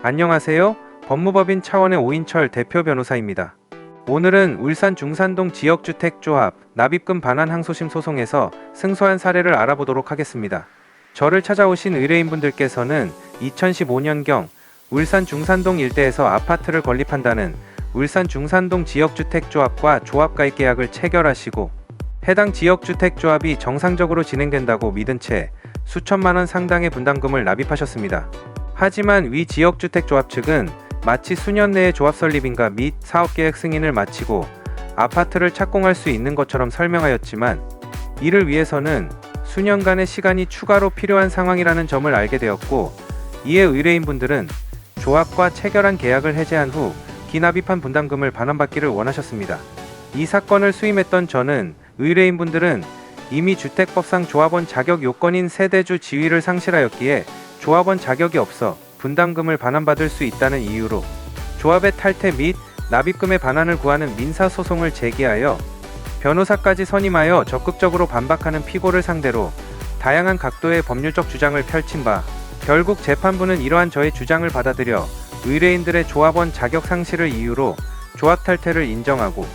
안녕하세요. 법무법인 차원의 오인철 대표 변호사입니다. 오늘은 울산 중산동 지역주택조합 납입금 반환 항소심 소송에서 승소한 사례를 알아보도록 하겠습니다. 저를 찾아오신 의뢰인분들께서는 2015년경 울산 중산동 일대에서 아파트를 건립한다는 울산 중산동 지역주택조합과 조합가입 계약을 체결하시고 해당 지역주택조합이 정상적으로 진행된다고 믿은 채 수천만 원 상당의 분담금을 납입하셨습니다. 하지만 위 지역주택조합 측은 마치 수년 내에 조합 설립인가 및 사업계획 승인을 마치고 아파트를 착공할 수 있는 것처럼 설명하였지만 이를 위해서는 수년간의 시간이 추가로 필요한 상황이라는 점을 알게 되었고 이에 의뢰인분들은 조합과 체결한 계약을 해제한 후 기납입한 분담금을 반환받기를 원하셨습니다. 이 사건을 수임했던 저는 의뢰인분들은 이미 주택법상 조합원 자격 요건인 세대주 지위를 상실하였기에 조합원 자격이 없어 분담금을 반환받을 수 있다는 이유로 조합의 탈퇴 및 납입금의 반환을 구하는 민사소송을 제기하여 변호사까지 선임하여 적극적으로 반박하는 피고를 상대로 다양한 각도의 법률적 주장을 펼친 바 결국 재판부는 이러한 저의 주장을 받아들여 의뢰인들의 조합원 자격 상실을 이유로 조합 탈퇴를 인정하고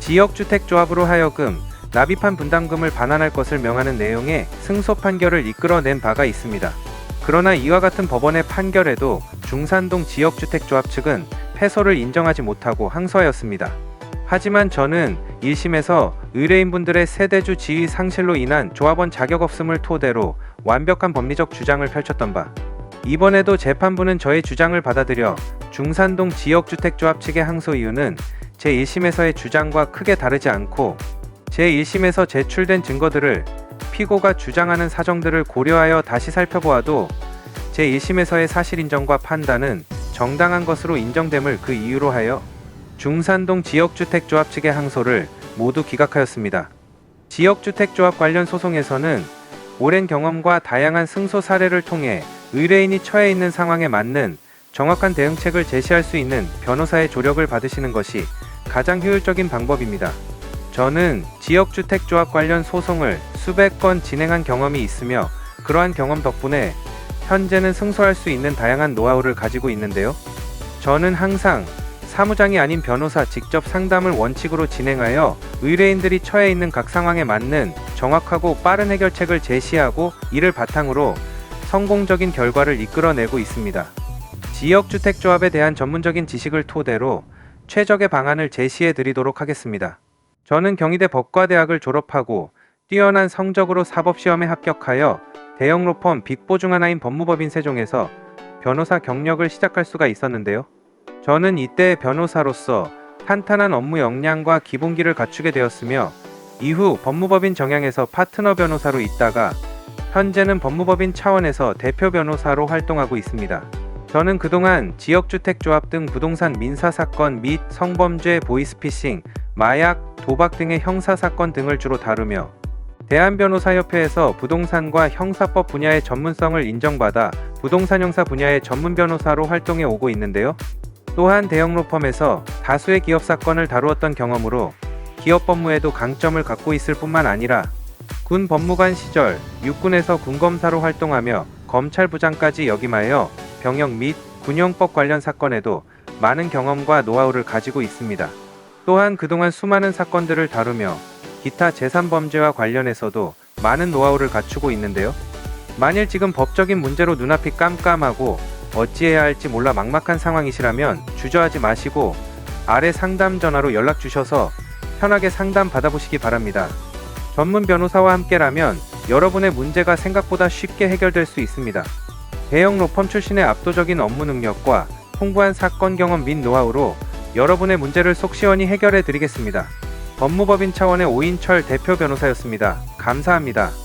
지역주택조합으로 하여금 납입한 분담금을 반환할 것을 명하는 내용의 승소 판결을 이끌어낸 바가 있습니다. 그러나 이와 같은 법원의 판결에도 중산동 지역주택조합 측은 패소를 인정하지 못하고 항소하였습니다. 하지만 저는 1심에서 의뢰인분들의 세대주 지위 상실로 인한 조합원 자격 없음을 토대로 완벽한 법리적 주장을 펼쳤던 바 이번에도 재판부는 저의 주장을 받아들여 중산동 지역주택조합 측의 항소 이유는 제1심에서의 주장과 크게 다르지 않고 제1심에서 제출된 증거들을 피고가 주장하는 사정들을 고려하여 다시 살펴보아도 제1심에서의 사실 인정과 판단은 정당한 것으로 인정됨을 그 이유로 하여 중산동 지역주택조합 측의 항소를 모두 기각하였습니다. 지역주택조합 관련 소송에서는 오랜 경험과 다양한 승소 사례를 통해 의뢰인이 처해 있는 상황에 맞는 정확한 대응책을 제시할 수 있는 변호사의 조력을 받으시는 것이 가장 효율적인 방법입니다. 저는 지역주택조합 관련 소송을 수백 건 진행한 경험이 있으며 그러한 경험 덕분에 현재는 승소할 수 있는 다양한 노하우를 가지고 있는데요. 저는 항상 사무장이 아닌 변호사 직접 상담을 원칙으로 진행하여 의뢰인들이 처해 있는 각 상황에 맞는 정확하고 빠른 해결책을 제시하고 이를 바탕으로 성공적인 결과를 이끌어내고 있습니다. 지역주택조합에 대한 전문적인 지식을 토대로 최적의 방안을 제시해 드리도록 하겠습니다. 저는 경희대 법과대학을 졸업하고 뛰어난 성적으로 사법시험에 합격하여 대형 로펌 빅보 중 하나인 법무법인 세종에서 변호사 경력을 시작할 수가 있었는데요. 저는 이때 변호사로서 탄탄한 업무 역량과 기본기를 갖추게 되었으며 이후 법무법인 정양에서 파트너 변호사로 있다가 현재는 법무법인 차원에서 대표 변호사로 활동하고 있습니다. 저는 그동안 지역주택조합 등 부동산 민사사건 및 성범죄 보이스피싱, 마약, 도박 등의 형사사건 등을 주로 다루며 대한변호사협회에서 부동산과 형사법 분야의 전문성을 인정받아 부동산 형사 분야의 전문 변호사로 활동해 오고 있는데요. 또한 대형 로펌에서 다수의 기업 사건을 다루었던 경험으로 기업 법무에도 강점을 갖고 있을 뿐만 아니라 군 법무관 시절 육군에서 군검사로 활동하며 검찰부장까지 역임하여 병역 및 군용법 관련 사건에도 많은 경험과 노하우를 가지고 있습니다. 또한 그동안 수많은 사건들을 다루며 기타 재산 범죄와 관련해서도 많은 노하우를 갖추고 있는데요. 만일 지금 법적인 문제로 눈앞이 깜깜하고 어찌해야 할지 몰라 막막한 상황이시라면 주저하지 마시고 아래 상담 전화로 연락 주셔서 편하게 상담 받아보시기 바랍니다. 전문 변호사와 함께라면 여러분의 문제가 생각보다 쉽게 해결될 수 있습니다. 대형 로펌 출신의 압도적인 업무 능력과 풍부한 사건 경험 및 노하우로 여러분의 문제를 속 시원히 해결해 드리겠습니다. 법무법인 차원의 오인철 대표 변호사였습니다. 감사합니다.